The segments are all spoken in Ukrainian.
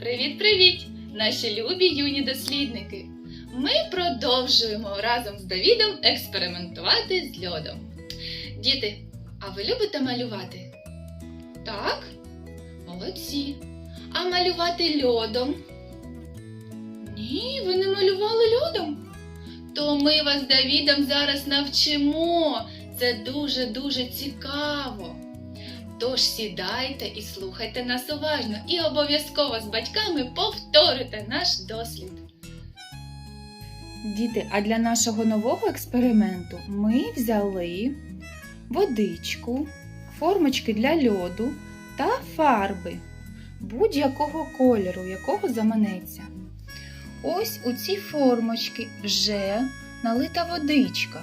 Привіт-привіт, наші любі юні дослідники! Ми продовжуємо разом з Давідом експериментувати з льодом. Діти, а ви любите малювати? Так? Молодці. А малювати льодом? Ні, ви не малювали льодом. То ми вас з Давідом зараз навчимо. Це дуже-дуже цікаво. Тож сідайте і слухайте нас уважно і обов'язково з батьками повторите наш дослід. Діти, а для нашого нового експерименту ми взяли водичку, формочки для льоду та фарби будь-якого кольору, якого заманеться. Ось у ці формочки вже налита водичка.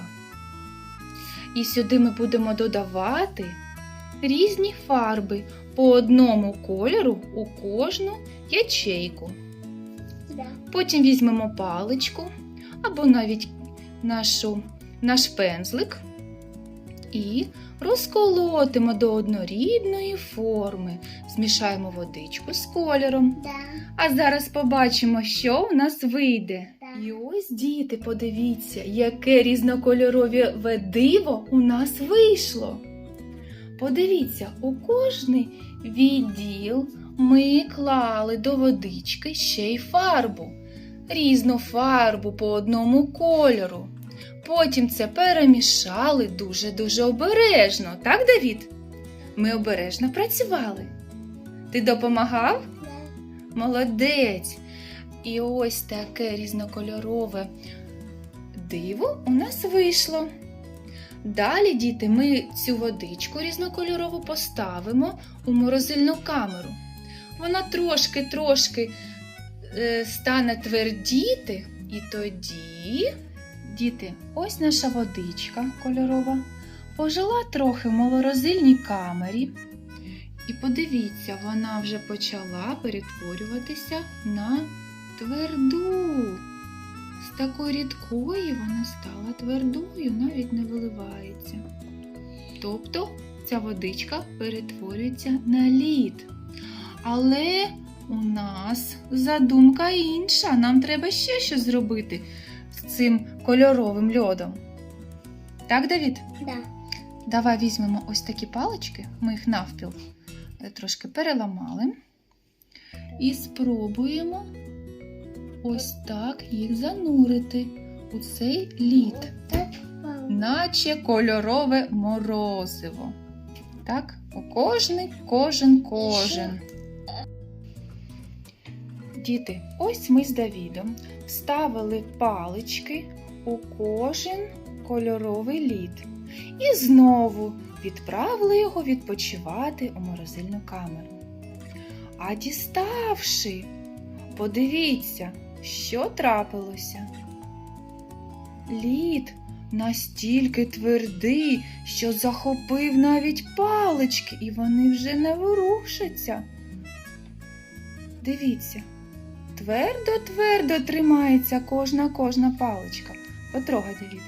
І сюди ми будемо додавати різні фарби по одному кольору у кожну ячейку. Потім візьмемо паличку або навіть нашу, наш пензлик і розколотимо до однорідної форми. Змішаємо водичку з кольором. Да. А зараз побачимо, що в нас вийде. Так. І ось, діти, подивіться, яке різнокольорове ведиво у нас вийшло. Подивіться, у кожний відділ ми клали до водички ще й фарбу, різну фарбу по одному кольору. Потім це перемішали дуже-дуже обережно, так, Давід? Ми обережно працювали. Ти допомагав? Молодець! І ось таке різнокольорове диво у нас вийшло. Далі, діти, ми цю водичку різнокольорову поставимо у морозильну камеру. Вона трошки-трошки е, стане твердіти, і тоді, діти, ось наша водичка кольорова. Пожила трохи в морозильній камері. І подивіться, вона вже почала перетворюватися на тверду. З такої рідкої вона стала твердою, навіть не виливається. Тобто ця водичка перетворюється на лід. Але у нас задумка інша. Нам треба ще щось зробити з цим кольоровим льодом. Так, Давід? Да. Давай візьмемо ось такі палички, ми їх навпіл е, трошки переламали. І спробуємо ось так їх занурити у цей лід, наче кольорове морозиво. Так, у кожний, кожен, кожен. Діти, ось ми з Давідом вставили палички у кожен кольоровий лід. І знову відправили його відпочивати у морозильну камеру. А діставши, подивіться, що трапилося. Лід настільки твердий, що захопив навіть палички, і вони вже не ворушаться. Дивіться, твердо-твердо тримається кожна кожна паличка. Потрогай, Давід.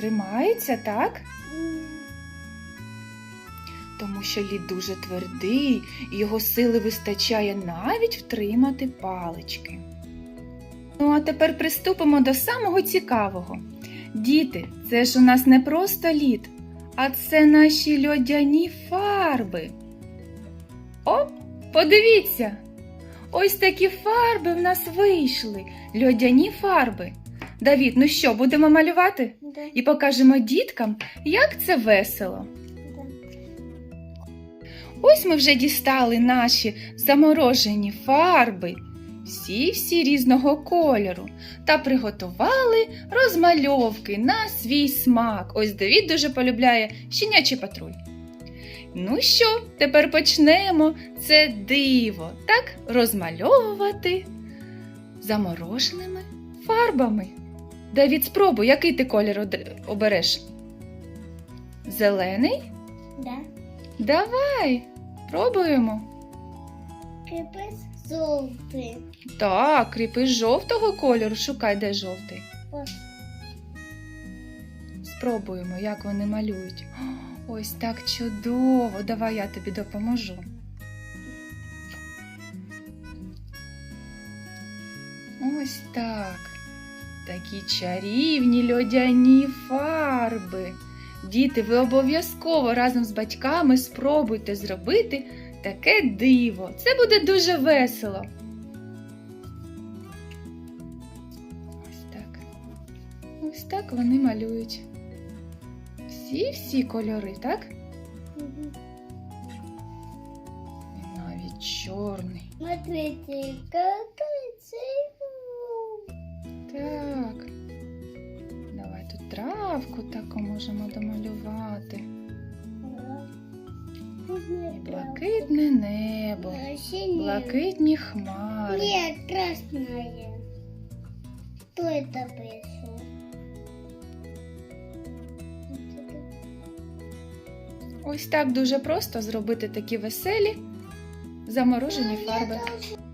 Тримається, так? Тому що лід дуже твердий, і його сили вистачає навіть втримати палички. Ну, а тепер приступимо до самого цікавого. Діти, це ж у нас не просто лід, а це наші льодяні фарби. Оп, подивіться! Ось такі фарби в нас вийшли. Льодяні фарби. Давід, ну що, будемо малювати? Да. І покажемо діткам, як це весело. Ось ми вже дістали наші заморожені фарби, всі-всі різного кольору, та приготували розмальовки на свій смак. Ось Давід дуже полюбляє щенячий патруль. Ну що, тепер почнемо це диво, так розмальовувати замороженими фарбами. Давід, спробуй, який ти колір обереш? Зелений? Да. Давай, пробуємо. Кріпець жовтий. Так, кріпець жовтого кольору. Шукай, де жовтий. Спробуємо, як вони малюють. Ось так чудово. Давай я тобі допоможу. Ось так. Такі чарівні льодяні фарби. Діти, ви обов'язково разом з батьками спробуйте зробити таке диво. Це буде дуже весело. Ось так. Ось так вони малюють. Всі-всі кольори, так? І навіть чорний. Смотрите, какая цифра. Так. Травку таку можемо домалювати. Блакитне небо, блакитні хмари. Нет, красная. Кто это пришел? Ось так дуже просто зробити такі веселі заморожені фарби. Я должна